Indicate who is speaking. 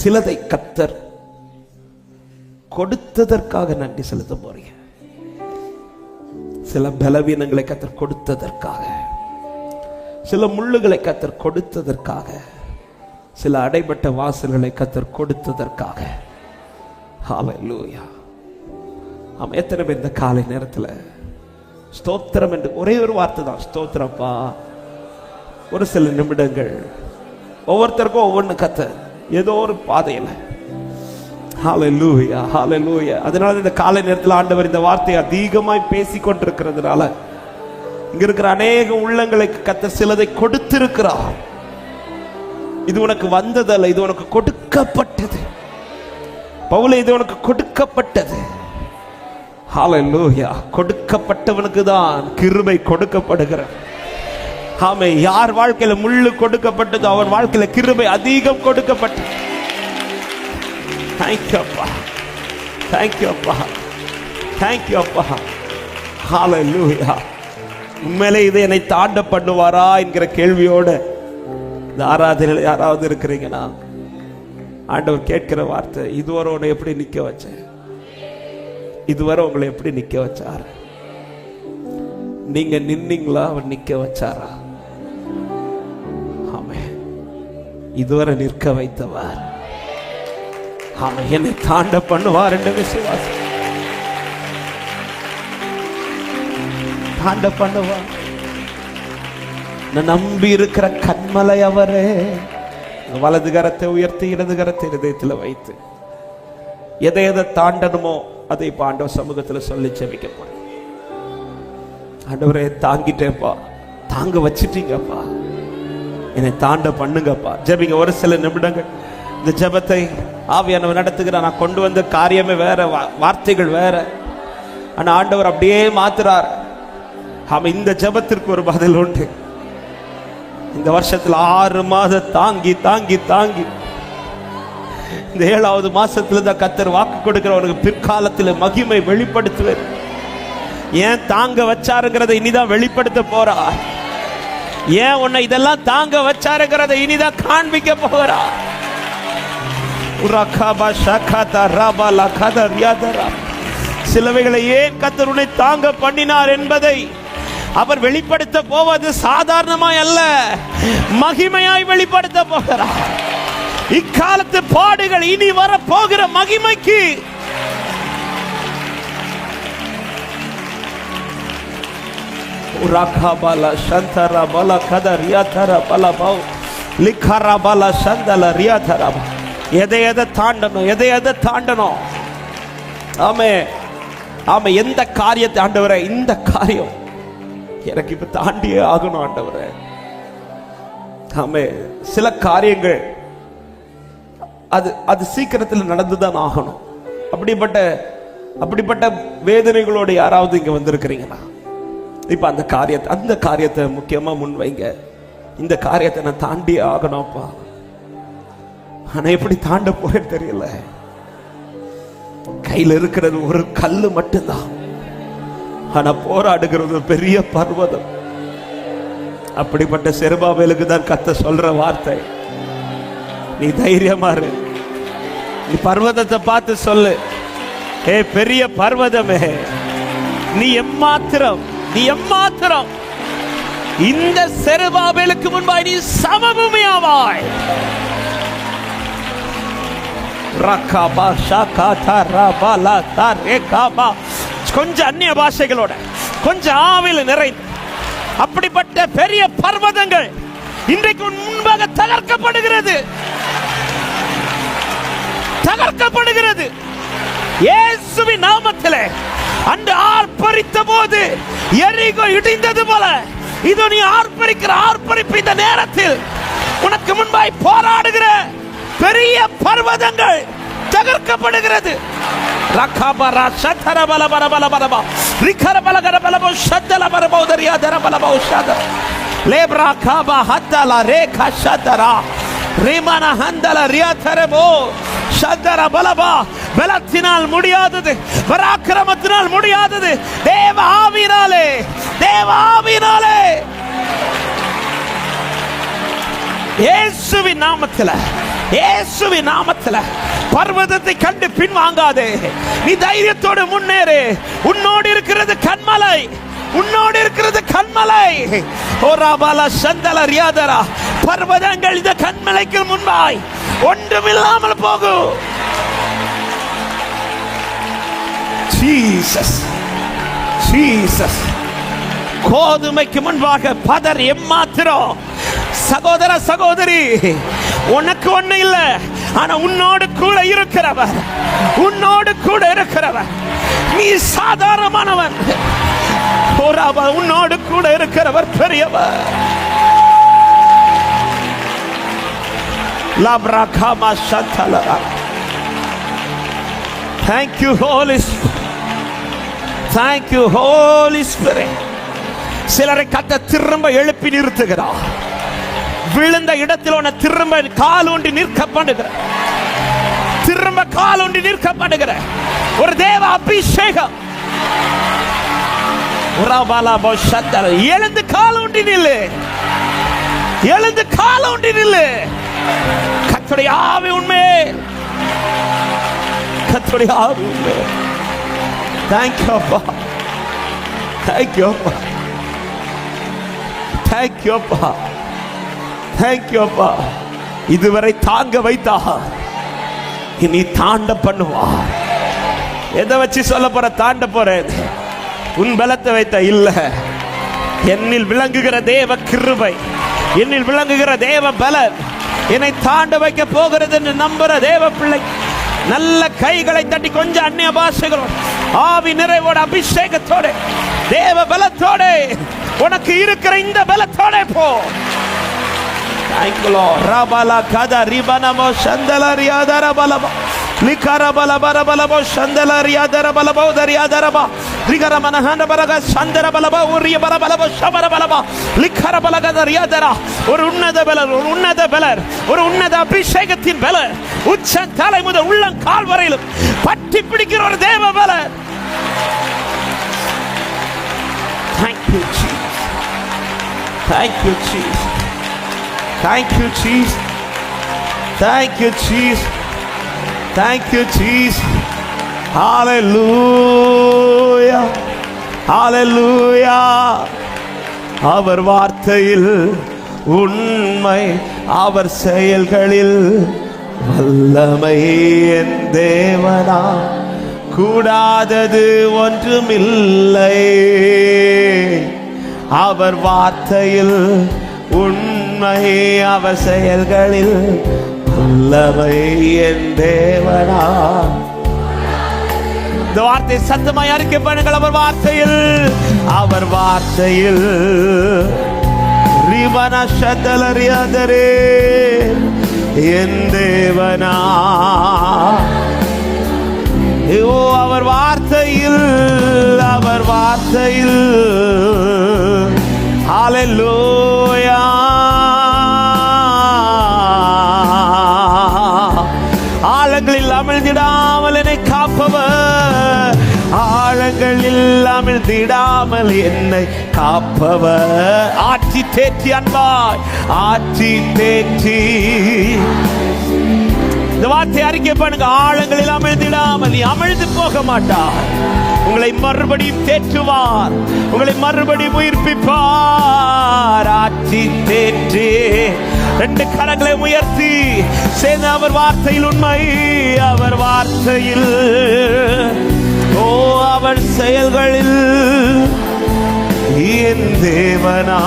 Speaker 1: சிலதை கத்தர் கொடுத்ததற்காக நன்றி செலுத்த போறீங்க. சில பலவீனங்களை கத்தர் கொடுத்ததற்காக சில முள்ளுகளை கத்தர் கொடுத்ததற்காக சில அடைபட்ட வாசல்களை கத்தர் கொடுத்ததற்காக. ஹalleluya ஆமா எத்தனை பேர் இந்த காலை நேரத்தில்? ஸ்தோத்திரம் என்று ஒரே ஒரு வார்த்தை தான் ஸ்தோத்திரப்பா ஒரு சில நிமிடங்கள் ஒவ்வொருத்தருக்கும் ஒவ்வொன்று கத்தர். ஏதோ ஒரு பாதையில். ஹalleluya ஹalleluya அதனால இந்த காலை நேரத்தில் ஆண்டவர் இந்த வார்த்தையை அதிகமாய் பேசி கொண்டிருக்கிறதுனால இங்க இருக்கிற அநேக உள்ளங்களுக்கு கத்த சிலதை கொடுத்திருக்கிறார். இது உனக்கு வந்ததல்ல இது உனக்கு கொடுக்கப்பட்டது. பவுல இது உனக்கு கொடுக்கப்பட்டது. ஹalleluya கொடுக்கப்பட்டவனுக்கு தான் கிருபை கொடுக்கப்படுகிறது. ஆமே யார் வாழ்க்கையில முள்ளு கொடுக்கப்பட்டதோ அவன் வாழ்க்கையில கிருபை அதிகம் கொடுக்கப்பட்டது தேங்க்யூ அப்பா. தேங்க்யூ அப்பா. தேங்க்யூ அப்பா. ஹalleluya உண்மையிலே இது என்னை தாண்ட பண்ணுவாரா என்கிற கேள்வியோட இந்த ஆராதனையில் யாராவது இருக்கிறீங்கன்னா ஆண்டவர் கேட்கிற வார்த்தை இதுவரை உன்னை எப்படி நிக்க வச்சேன்? இதுவரை உங்களை எப்படி நிக்க வச்சார்? நீங்க நின்னீங்களா? அவர் நிக்க வச்சாரா? இதுவரை நிற்க வைத்தவர். ஆமா என்னை தாண்ட பண்ணுவார் என்று விசுவாசம் தாண்ட பண்ணுவார். நான் நம்பி இருக்கிற கண்மலை அவரே வலது கரத்தை உயர்த்தி இடது கரத்தை இதயத்தில் வைத்து எதை எதை தாண்டணுமோ அதை இப்ப ஆண்டவர் சமூகத்துல சொல்லி செவிக்க போறேன் ஆண்டவரே தாங்கிட்டேப்பா. தாங்க வச்சிட்டீங்கப்பா. என்னை தாண்ட பண்ணுங்கப்பா. ஜெபிங்க ஒரு சில நிமிடங்கள். இந்த ஜெபத்தை ஆவியானவர் நடத்துகிற நான் கொண்டு வந்த காரியமே வேற வா- வார்த்தைகள் வேற. ஆனா ஆண்டவர் அப்படியே மாத்துறார். அவன் இந்த ஜெபத்திற்கு ஒரு பதில் உண்டு. இந்த வருஷத்துல ஆறு மாதம் தாங்கி தாங்கி தாங்கி. இந்த ஏழாவது மாசத்துல தான் கத்தர் வாக்கு கொடுக்கிறவனுக்கு பிற்காலத்தில் மகிமை வெளிப்படுத்துவார் ஏன் தாங்க வச்சாருங்கிறத இனிதான் வெளிப்படுத்த போறா ஏன் உன்னை இதெல்லாம் தாங்க வச்சாருங்கிறத இனிதான் காண்பிக்க போகிறா? ராபா சிலவைகளை ஏன் கத்தருனை தாங்க பண்ணினார் என்பதை அவர் வெளிப்படுத்த போவது சாதாரணமாய் அல்ல மகிமையாய் வெளிப்படுத்த போகிறார். இக்காலத்து பாடுகள் இனி வர போகிற மகிமைக்கு உராகாபால சந்தரா பல கத ரியாதர பல பௌ லிக்கரா பல சந்தல ரியாதர எதை எதை தாண்டணும் எதை எதை தாண்டணும்? ஆமே ஆமா எந்த காரியத்தை ஆண்டவரே இந்த காரியம் எனக்கு இப்ப தாண்டியே ஆகணும் ஆண்டவரே. ஆமே சில காரியங்கள் அது அது சீக்கிரத்தில் நடந்துதான் ஆகணும். அப்படிப்பட்ட அப்படிப்பட்ட வேதனைகளோடு யாராவது இங்க வந்திருக்கிறீங்களா இப்ப அந்த காரியத்தை அந்த காரியத்தை முக்கியமா முன் வைங்க. இந்த காரியத்தை நான் தாண்டியே ஆகணும்ப்பா. ஆனா எப்படி தாண்ட போறேன்னு தெரியல. கையில இருக்கிறது ஒரு கல்லு மட்டும்தான். ஆனா போராடுகிறது பெரிய பர்வதம். அப்படிப்பட்ட செருபாவேலுக்கு தான் கத்த சொல்ற வார்த்தை. நீ தைரியமா இரு. நீ பர்வதத்தை பார்த்து சொல்லு. ஏ பெரிய பர்வதமே. நீ எம்மாத்திரம் நீ எம்மாத்திரம் இந்த செருபாபேலுக்கு முன்பாய் நீ சமபூமியாவாய். ரகாபா ஷாகாதா கொஞ்சம் அந்நிய பாஷைகளோட கொஞ்சம் ஆவில நிறைந்து அப்படிப்பட்ட பெரிய பர்வதங்கள் இன்றைக்கு முன்பாக தகர்க்கப்படுகிறது. தகர்க்கப்படுகிறது. இயேசுவின் நாமத்திலே ஆள் ஆர்ப்பரித்த போது எரிகோ இடிந்தது போல இது நீ ஆர்ப்பரிக்கிற ஆர்ப்பரிப்பு இந்த நேரத்தில் உனக்கு முன்பாய் போராடுகிற பெரிய பர்வதங்கள் தகர்க்கப்படுகிறது. ரகாபரா சதர பல பல பல பலபா ரிகர பல கர பலபோ சத்தல பரபோ தரியா தர பலபோ சத லேப்ரா காபா ஹத்தல ரேகா சதரா ரிமன ஹந்தல ரியா தரபோ சதர பலபா பலத்தினால் முடியாதது பராக்கிரமத்தினால் முடியாதது. தேவ ஆவினாலே தேவ ஆவினாலே இயேசுவின் நாமத்தில் இயேசுவின் நாமத்துல பர்வதத்தை கண்டு பின்வாங்காதே. நீ தைரியத்தோடு முன்னேறு. உன்னோடு இருக்கிறது கண்மலை. உன்னோடு இருக்கிறது கண்மலை. ஓராபால சந்தல ரியாதரா. பர்வதங்கள் இந்த கண்மலைக்கு முன்பாய் ஒன்றுமில்லாமல் போகும் ஜீசஸ் ஜீசஸ் கோதுமைக்கு முன்பாக பதர் எம்மாத்திரம் சகோதர சகோதரி உனக்கு ஒண்ணு இல்ல. ஆனா உன்னோடு கூட இருக்கிறவர். உன்னோடு கூட இருக்கிறவர். நீ சாதாரணமானவன். உன்னோடு கூட இருக்கிறவர் பெரியவர். Thank you, Holy Spirit. Thank you, Holy Spirit. சிலரை கத்த திரும்ப எழுப்பி நிறுத்துகிறார் விழுந்த இடத்தில் உன்னை திரும்ப கால் ஒன்றி நிற்க பண்ணுகிற திரும்ப கால் ஒன்றி நிற்க பண்ணுகிற ஒரு தேவ அபிஷேகம். எழுந்து கால் ஒன்றி நில்லு. எழுந்து கால் ஒன்றி நில்லு. கத்துடைய ஆவி உண்மையே கத்துடைய ஆவி உண்மையே தேங்க்யூ அப்பா. தேங்க்யூ அப்பா. தேங்க்யூ அப்பா. தேங்க்யூ அப்பா. இதுவரை தாங்க வைத்தா இனி தாண்ட பண்ணுவா. எதை வச்சு சொல்ல போற? தாண்ட போறேன். உன் பலத்தை வைத்த இல்ல. என்னில் விளங்குகிற தேவ கிருபை. என்னில் விளங்குகிற தேவ பலன். என்னை தாண்ட வைக்க போகிறது என்று நம்புற தேவ பிள்ளை நல்ல கைகளை தட்டி கொஞ்சம் அந்நிய பாஷைகளோடு ஆவி நிறைவோட அபிஷேகத்தோட தேவ பலத்தோட உனக்கு இருக்கிற இந்த பலத்தோட போ Thanklo, Rabala Kada Ribanamo Shandala Riadara Balaba. சந்தலரியா தர Balabo தரியா தரபா ரிகர மனஹான பரக சந்தர பலப உரிய லிக்கர பலகத ரியதரா ஒரு உன்னத பலர் ஒரு உன்னத பலர் ஒரு உன்னத அபிஷேகத்தின் பலர் உச்ச தலை முதல் உள்ளம் கால் வரையிலும் பட்டி பிடிக்கிற ஒரு தேவ பலர் Thank you, Jesus. Thank you, Jesus. Thank you, Jesus. Thank you, Jesus. Thank you, Jesus. Hallelujah. Hallelujah. அவர் வார்த்தையில் உண்மை அவர் செயல்களில் வல்லமை என் தேவனா கூடாதது ஒன்றுமில்லை அவர் வார்த்தையில் உண்மை அவர் செயல்களில் வல்லமை என் தேவனா இந்த வார்த்தை சத்தமாய் அறிக்கை பண்ணுங்கள் அவர் வார்த்தையில். அவர் வார்த்தையில். ரிவனஷதலரியாதரே என் தேவனா. ஓ அவர் வார்த்தையில் அவர் வார்த்தையில். ஹalleluya. ஆழங்களில் அமிழ்ந்திடா. எல்லாம் திடாமல் என்னை காப்பவர். ஆட்சி தேற்றி அன்பாய் ஆட்சி தேற்றி. இந்த வார்த்தை அறிக்கை பண்ணுங்க. ஆழங்களில் அமிழ்ந்திடாமல் நீ அமிழ்ந்து போக மாட்டார் உங்களை மறுபடியும் தேற்றுவார் உங்களை மறுபடியும் உயிர்ப்பிப்பார். ஆட்சி தேற்றி. ரெண்டு கரங்களை உயர்த்தி சேர்ந்து அவர் வார்த்தையில் உண்மை அவர் வார்த்தையில் ஓ அவர் செயல்களில் என் தேவனா